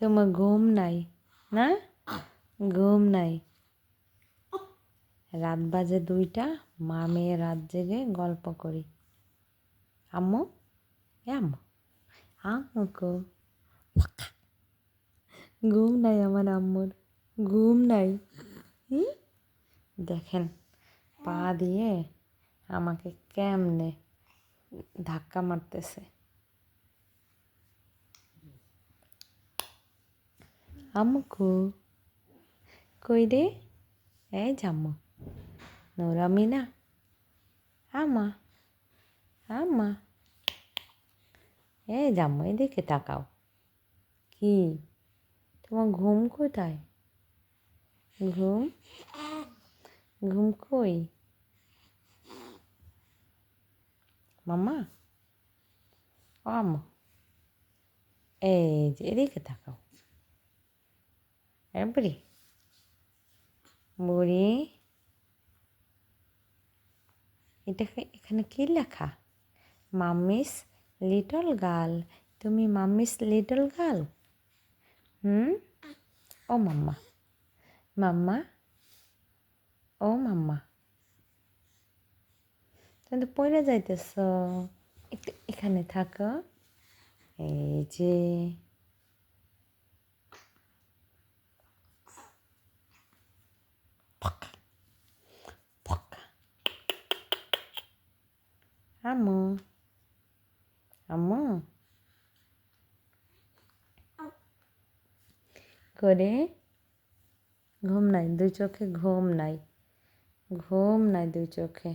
তোমার ঘুম নাই, না? ঘুম নাই। রাত বাজে দুইটা, মা মেয়ে রাত জেগে গল্প করি। আম্মু? আম্মু? আম্মু কো? ঘুম নাই আমার আম্মুর, ঘুম নাই? দেখেন, পা দিয়ে আমাকে কেমনে ধাক্কা মারতেছে। আম্মু কো কই রে এই জাম্মু নোরামি না আমা আমা এই জাম্মু এদিকে তাকাও কি তোমার ঘুম কোথায় ঘুম ঘুম কই মামা ও আম্মু এই যে এদিকে তাকাও হ্যাঁ বুড়ি বুড়ি এটা এখানে কি লেখা? মাম্মিস লিটল গার্ল তুমি মাম্মিস লিটল গার্ল হুম? ও মাম্মা। মাম্মা? ও মাম্মা। তুমি তো পড়ে যাইতেছ। এখানে থাকো। এই যে আম্মু আম্মু করে ঘুম নাই দুই চোখে ঘুম নাই ঘুম নাই দুই চোখে